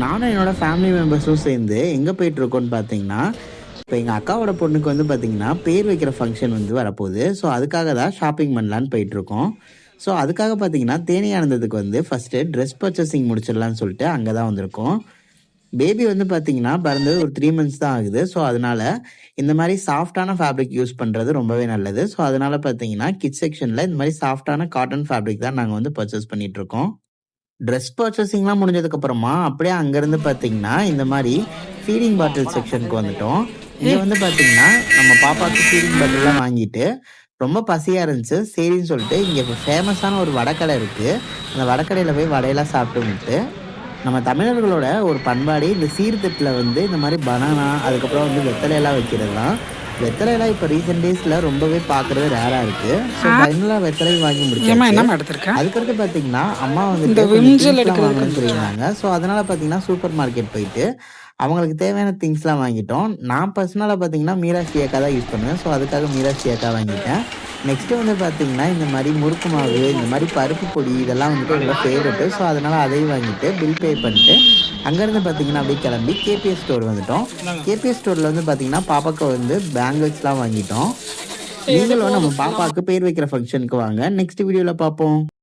நானும் என்னோடய ஃபேமிலி மெம்பர்ஸும் சேர்ந்து எங்கே போயிட்டுருக்கோன்னு பார்த்தீங்கன்னா இப்போ எங்கள் அக்காவோட பொண்ணுக்கு வந்து பார்த்தீங்கன்னா பேர் வைக்கிற ஃபங்க்ஷன் வந்து வரப்போகுது. ஸோ அதுக்காக தான் ஷாப்பிங் பண்ணலான்னு போயிட்டுருக்கோம். ஸோ அதுக்காக பார்த்தீங்கன்னா தேனி ஆனந்தத்துக்கு வந்து ஃபஸ்ட்டு ட்ரெஸ் பர்ச்சேசிங் முடிச்சிடலான்னு சொல்லிட்டு அங்கே தான் வந்திருக்கோம். பேபி வந்து பார்த்தீங்கன்னா பிறந்தது ஒரு த்ரீ மந்த்ஸ் தான் ஆகுது. ஸோ அதனால இந்த மாதிரி சாஃப்டான ஃபேப்ரிக் யூஸ் பண்ணுறது ரொம்பவே நல்லது. ஸோ அதனால் பார்த்தீங்கன்னா கிட் செக்ஷனில் இந்த மாதிரி சாஃப்டான காட்டன் ஃபேப்ரிக் தான் நாங்கள் வந்து பர்ச்சேஸ் பண்ணிகிட்ருக்கோம் இருக்கோம் ட்ரெஸ் பர்ச்சேசிங்லாம் முடிஞ்சதுக்கப்புறமா அப்படியே அங்கேருந்து பார்த்தீங்கன்னா இந்த மாதிரி ஃபீடிங் பாட்டில் செக்ஷனுக்கு வந்துட்டோம். இங்கே வந்து பார்த்தீங்கன்னா நம்ம பாப்பாவுக்கு ஃபீடிங் பாட்டில்லாம் வாங்கிட்டு ரொம்ப பசியாக இருந்துச்சு. சரின்னு சொல்லிட்டு இங்கே ஃபேமஸான ஒரு வடக்கடை இருக்குது அந்த வடக்கடையில் போய் வடையெல்லாம் சாப்பிட்டு நம்ம தமிழர்களோட ஒரு பண்பாடு இந்த சீர்திட்டில் வந்து இந்த மாதிரி பனானா அதுக்கப்புறம் வந்து வெத்தலையெல்லாம் வைக்கிறது தான் வெத்தலையெல்லாம் இப்போ ரீசெண்ட் டேஸில் ரொம்பவே பார்க்குறது ரேராக இருக்குது ஸோ ஃபைனலாக வெத்தலை வாங்கி ஏமா முடிச்சாச்சு என்னம்மா எடுத்திருக்க? அதுக்கடுத்து பார்த்தீங்கன்னா அம்மா வந்து விம்ஜல் எடுக்கிறதுக்கு சொல்லியிருந்தாங்க. ஸோ அதனால பார்த்தீங்கன்னா சூப்பர் மார்க்கெட் போயிட்டு அவங்களுக்கு தேவையான திங்ஸ்லாம் வாங்கிட்டோம். நான் பர்சனலாக பார்த்தீங்கன்னா மீராட்சி ஏக்கா தான் யூஸ் பண்ணுவேன். ஸோ அதுக்காக மீராட்சி ஏக்கா வாங்கிட்டேன். நெக்ஸ்ட்டு வந்து பார்த்தீங்கன்னா இந்த மாதிரி முறுக்கு மாவு இந்த மாதிரி பருப்பு பொடி இதெல்லாம் வந்துட்டு என்னோட ஃபேவரெட்டு ஸோ அதனால் அதையும் வாங்கிட்டு பில் பே பண்ணிட்டு அங்கேருந்து பார்த்தீங்கன்னா அப்படியே கிளம்பி கேபிஎஸ் ஸ்டோர் வந்துட்டோம். கேபிஎஸ் ஸ்டோரில் வந்து பார்த்தீங்கன்னா பாப்பாக்கு வந்து பேங்கிள்ஸ்லாம் வாங்கிட்டோம். நீங்களும் நம்ம பாப்பாவுக்கு பேர் வைக்கிற ஃபங்க்ஷனுக்கு வாங்க. நெக்ஸ்ட் வீடியோவில் பார்ப்போம்